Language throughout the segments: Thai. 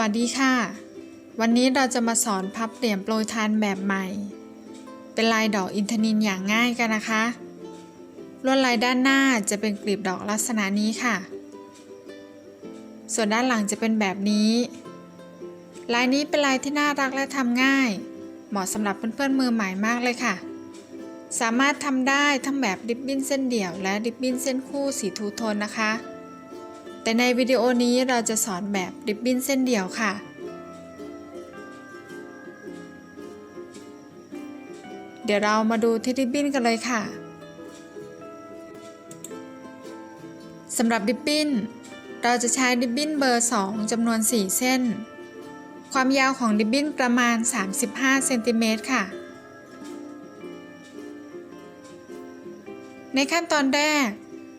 วัสดีค่ะ วันนี้เราจะมาสอนพับเหลี่ยมโปรยทานแบบใหม่ เป็นลายดอกอินทนินอย่างง่ายกันนะคะ ลวดลายด้านหน้าจะเป็นกลีบดอกลักษณะนี้ค่ะ ส่วนด้านหลังจะเป็นแบบนี้ ลายนี้เป็นลายที่น่ารักและทำง่าย เหมาะสำหรับเพื่อนๆมือใหม่มากเลยค่ะ สามารถทำได้ทั้งแบบริบบิ้นเส้นเดี่ยวและริบบิ้นเส้นคู่สีทูโทนนะคะ แต่ในวิดีโอนี้เราจะสอนแบบริบบิ้นเส้นเดี่ยวค่ะ เดี๋ยวเรามาดูที่ริบบิ้นกันเลยค่ะสำหรับริบบิ้น เราจะใช้ริบบิ้นเบอร์ 2จำนวน 4 เส้น ความยาวของริบบิ้นประมาณ 35เซนติเมตรค่ะ ในขั้นตอนแรก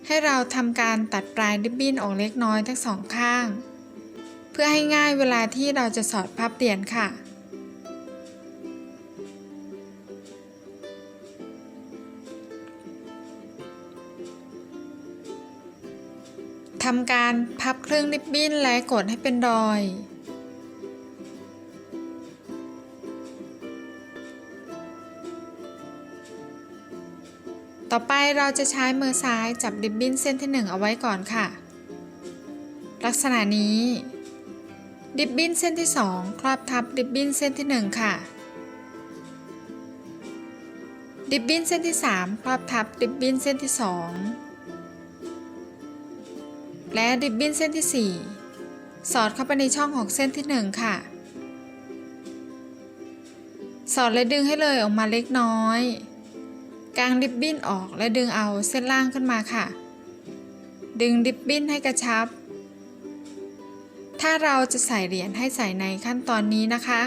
ให้เราทำการตัดปลายริบบิ้นออกเล็กน้อยทั้งสองข้าง เพื่อให้ง่ายเวลาที่เราจะสอดพับเหรียญค่ะ ทำการพับครึ่งริบบิ้นและกดให้เป็นรอย ต่อไปเราจะใช้มือซ้ายจับริบบิ้นเส้นที่ 1 เอาไว้ก่อนค่ะ ลักษณะนี้ริบบิ้นเส้นที่ 2 ครอบทับริบบิ้นเส้นที่ 1 ค่ะริบบิ้นเส้นที่ 3 ครอบทับริบบิ้นเส้นที่ 2 และริบบิ้นเส้นที่ 4 สอดเข้าไปในช่องของเส้นที่ 1 ค่ะ สอดและดึงให้เลยออกมาเล็กน้อย กางริบบิ้นออกและดึงเอาเส้นล่างขึ้นมาค่ะ ดึงริบบิ้นให้กระชับ ถ้าเราจะใส่เหรียญให้ใส่ในขั้นตอนนี้นะคะ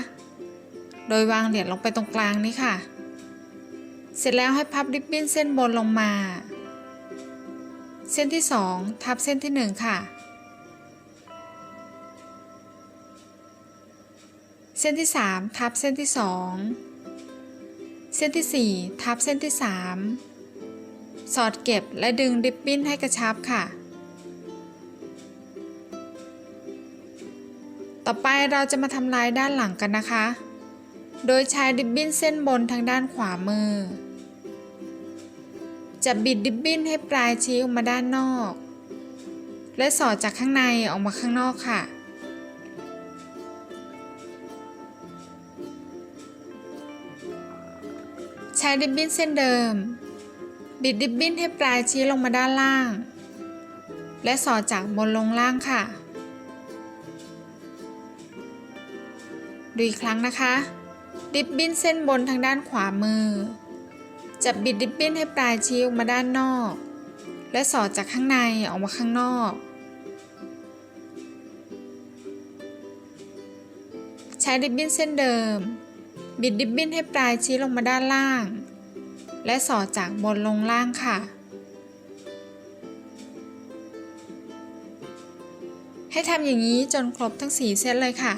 โดยวางเหรียญลงไปตรงกลางนี้ค่ะ เสร็จแล้วให้พับริบบิ้นเส้นบนลงมา เส้นที่ 2 ทับเส้นที่ 1 ค่ะ เส้นที่ 3 ทับเส้นที่ 2 ส้นที่ 4 ทับเส้นที่ 3 สอดเก็บและดึงริบบิ้นให้กระชับค่ะ ต่อไปเราจะมาทำลายด้านหลังกันนะคะ โดยใช้ริบบิ้นเส้นบนทางด้านขวามือ จะบิดริบบิ้นให้ปลายชี้ออกมาด้านนอก และสอดจากข้างในออกมาข้างนอกค่ะ ใช้ริบบิ้นเส้นเดิม บิดริบบิ้นให้ปลายชี้ลงมาด้านล่าง และสอดจากบนลงล่างค่ะ ดูอีกครั้งนะคะริบบิ้นเส้นบนทางด้านขวามือ จับบิดริบบิ้นให้ปลายชี้ออกมาด้านนอก และสอดจากข้างในออกมาข้างนอก ใช้ริบบิ้นเส้นเดิม บิดดิบบิ้นให้ปลายชี้ลงมาด้านล่าง และสอดจากบนลงล่างค่ะ ให้ทำอย่างนี้จนครบทั้ง 4เส้นเลยค่ะ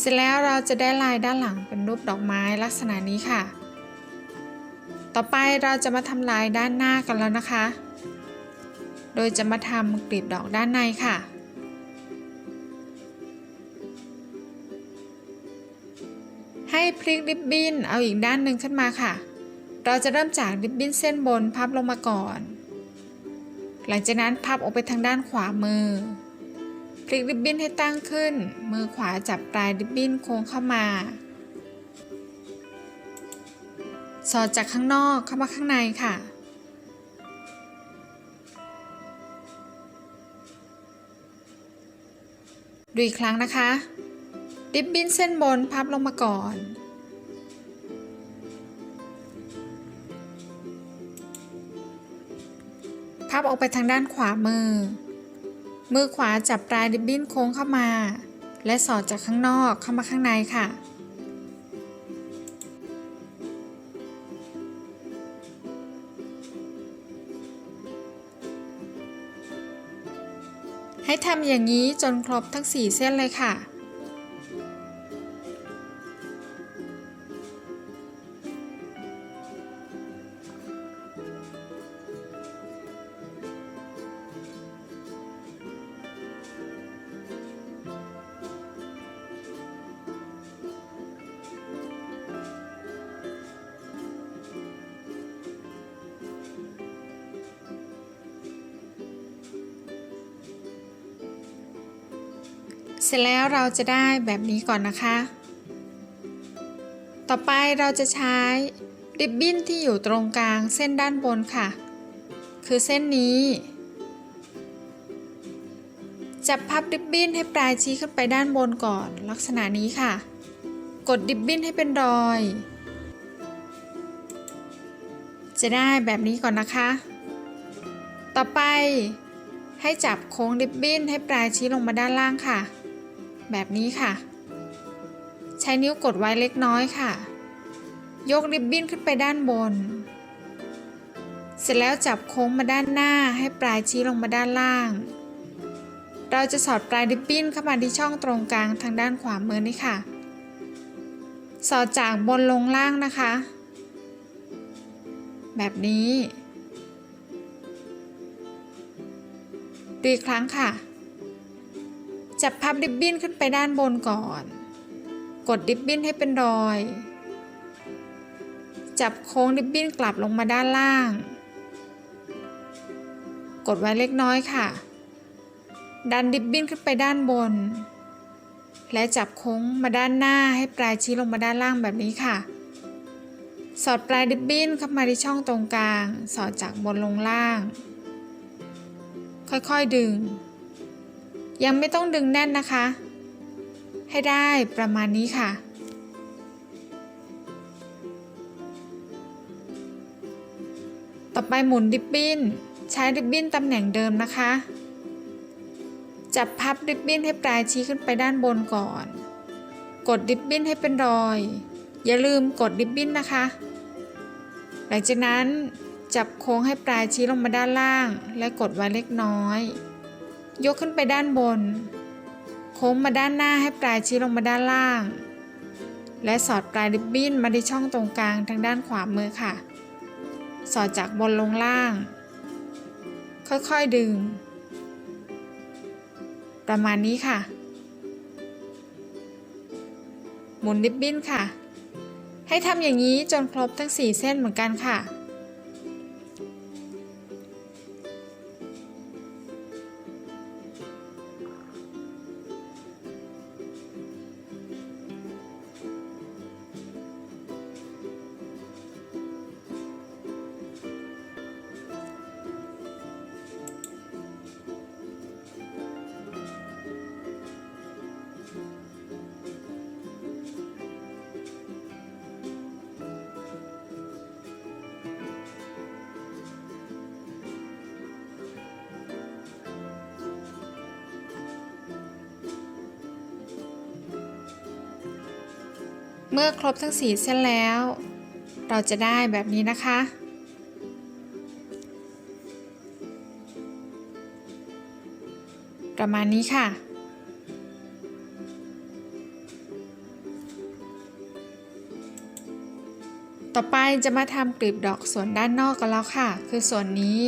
เสร็จแล้วเราจะได้ลายด้านหลังเป็นรูปดอกไม้ลักษณะนี้ค่ะ ต่อไปเราจะมาทำลายด้านหน้ากันแล้วนะคะ โดยจะมาทำกลีบดอกด้านในค่ะให้พลิกริบบิ้นเอาอีกด้านหนึ่งขึ้นมาค่ะ เราจะเริ่มจากริบบิ้นเส้นบนพับลงมาก่อน หลังจากนั้นพับออกไปทางด้านขวามือ พลิกริบบิ้นให้ตั้งขึ้น มือขวาจับปลายริบบิ้นโค้งเข้ามา สอดจากข้างนอกเข้ามาข้างในค่ะ ดูอีกครั้งนะคะ ริบบิ้นเส้นบนพับลงมาก่อนพับออกไปทางด้านขวามือ มือขวาจับปลายริบบิ้นโค้งเข้ามา และสอดจากข้างนอกเข้ามาข้างในค่ะ ให้ทำอย่างนี้จนครบทั้ง 4 เส้นเลยค่ะ เสร็จแล้วเราจะได้แบบนี้ก่อนนะคะ ต่อไปเราจะใช้ริบบิ้นที่อยู่ตรงกลางเส้นด้านบนค่ะ คือเส้นนี้ จับพับริบบิ้นให้ปลายชี้ขึ้นไปด้านบนก่อนลักษณะนี้ค่ะ กดริบบิ้นให้เป็นรอย จะได้แบบนี้ก่อนนะคะ ต่อไปให้จับโค้งริบบิ้นให้ปลายชี้ลงมาด้านล่างค่ะ แบบนี้ค่ะ ใช้นิ้วกดไว้เล็กน้อยค่ะ ยกริบบิ้นขึ้นไปด้านบน เสร็จแล้วจับโค้งมาด้านหน้าให้ปลายชี้ลงมาด้านล่าง เราจะสอดปลายริบบิ้นเข้ามาที่ช่องตรงกลางทางด้านขวามือนี่ค่ะ สอดจากบนลงล่างนะคะ แบบนี้ดูอีครั้งค่ะ จับพับริบบิ้นขึ้นไปด้านบนก่อน กดริบบิ้นให้เป็นรอย จับโค้งริบบิ้นกลับลงมาด้านล่าง กดไว้เล็กน้อยค่ะ ดันริบบิ้นขึ้นไปด้านบน และจับโค้งมาด้านหน้าให้ปลายชี้ลงมาด้านล่างแบบนี้ค่ะ สอดปลายริบบิ้นเข้ามาที่ช่องตรงกลาง สอดจากบนลงล่าง ค่อยๆดึง ยังไม่ต้องดึงแน่นนะคะ ให้ได้ประมาณนี้ค่ะ ต่อไปหมุนริบบิ้น ใช้ริบบิ้นตำแหน่งเดิมนะคะ จับพับริบบิ้นให้ปลายชี้ขึ้นไปด้านบนก่อน กดริบบิ้นให้เป็นรอย อย่าลืมกดริบบิ้นนะคะ หลังจากนั้นจับโค้งให้ปลายชี้ลงมาด้านล่าง และกดไว้เล็กน้อย ยกขึ้นไปด้านบน โค้งมาด้านหน้าให้ปลายชี้ลงมาด้านล่าง และสอดปลายริบบิ้นมาที่ช่องตรงกลางทางด้านขวามือค่ะ สอดจากบนลงล่าง ค่อยๆดึง ประมาณนี้ค่ะ หมุนริบบิ้นค่ะ ให้ทำอย่างนี้จนครบทั้ง 4 เส้นเหมือนกันค่ะ มื่อครบทั้ง 4 เส้นแล้ว เราจะได้แบบนี้นะคะ ประมาณนี้ค่ะ ต่อไปจะมาทำกลีบดอกส่วนด้านนอกกันแล้วค่ะ คือส่วนนี้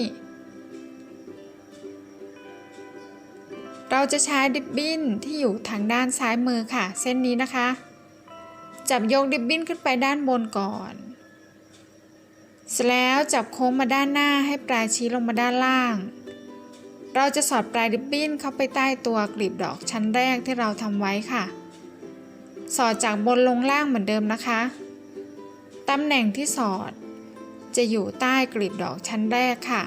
เราจะใช้ดิบบิ้นที่อยู่ทางด้านซ้ายมือค่ะ เส้นนี้นะคะ จับโยกริบบิ้นขึ้นไปด้านบนก่อนเสร็จแล้วจับโค้งมาด้านหน้าให้ปลายชี้ลงมาด้านล่าง เราจะสอดปลายริบบิ้นเข้าไปใต้ตัวกลีบดอกชั้นแรกที่เราทำไว้ค่ะ สอดจากบนลงล่างเหมือนเดิมนะคะ ตำแหน่งที่สอดจะอยู่ใต้กลีบดอกชั้นแรกค่ะ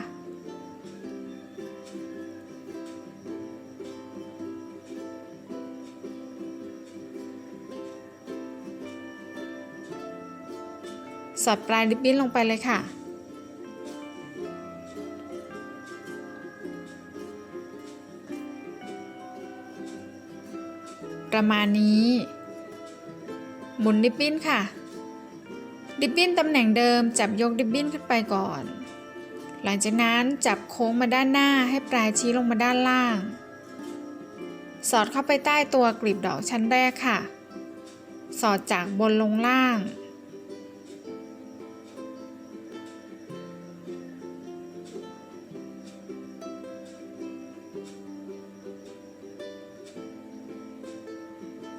สอดปลายริบบิ้นลงไปเลยค่ะ ประมาณนี้ หมุนริบบิ้นค่ะ ริบบิ้นตำแหน่งเดิมจับยกริบบิ้นขึ้นไปก่อน หลังจากนั้นจับโค้งมาด้านหน้าให้ปลายชี้ลงมาด้านล่าง สอดเข้าไปใต้ตัวกลีบดอกชั้นแรกค่ะ สอดจากบนลงล่าง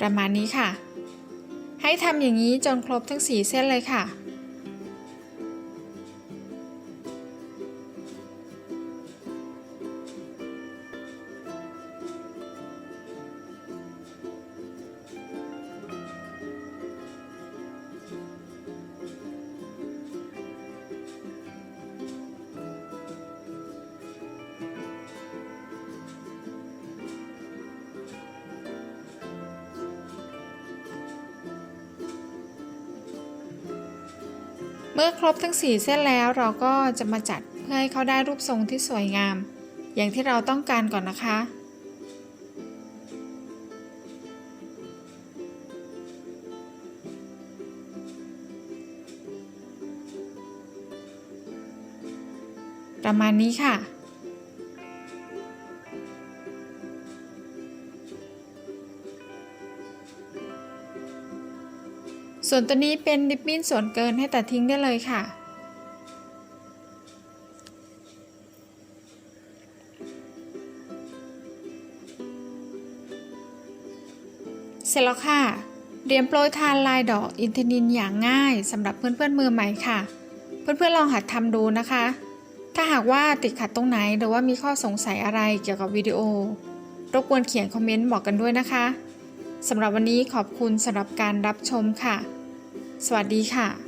ประมาณนี้ค่ะ ให้ทำอย่างนี้จนครบทั้ง 4 เส้นเลยค่ะ เมื่อครบทั้ง 4 เส้นแล้วเราก็จะมาจัดเพื่อให้เขาได้รูปทรงที่สวยงาม อย่างที่เราต้องการก่อนนะคะ ประมาณนี้ค่ะ ส่วนตัวนี้เป็นริบบิ้นส่วนเกินให้ตัดทิ้งได้เลยค่ะ เสร็จแล้วค่ะ เรียมโปรยทานลายดอกอินทนินอย่างง่ายสำหรับเพื่อนๆมือใหม่ค่ะ เพื่อนๆลองหัดทำดูนะคะ ถ้าหากว่าติดขัดตรงไหนหรือว่ามีข้อสงสัยอะไรเกี่ยวกับวิดีโอ รบกวนเขียนคอมเมนต์บอกกันด้วยนะคะสำหรับวันนี้ขอบคุณสำหรับการรับชมค่ะ สวัสดีค่ะ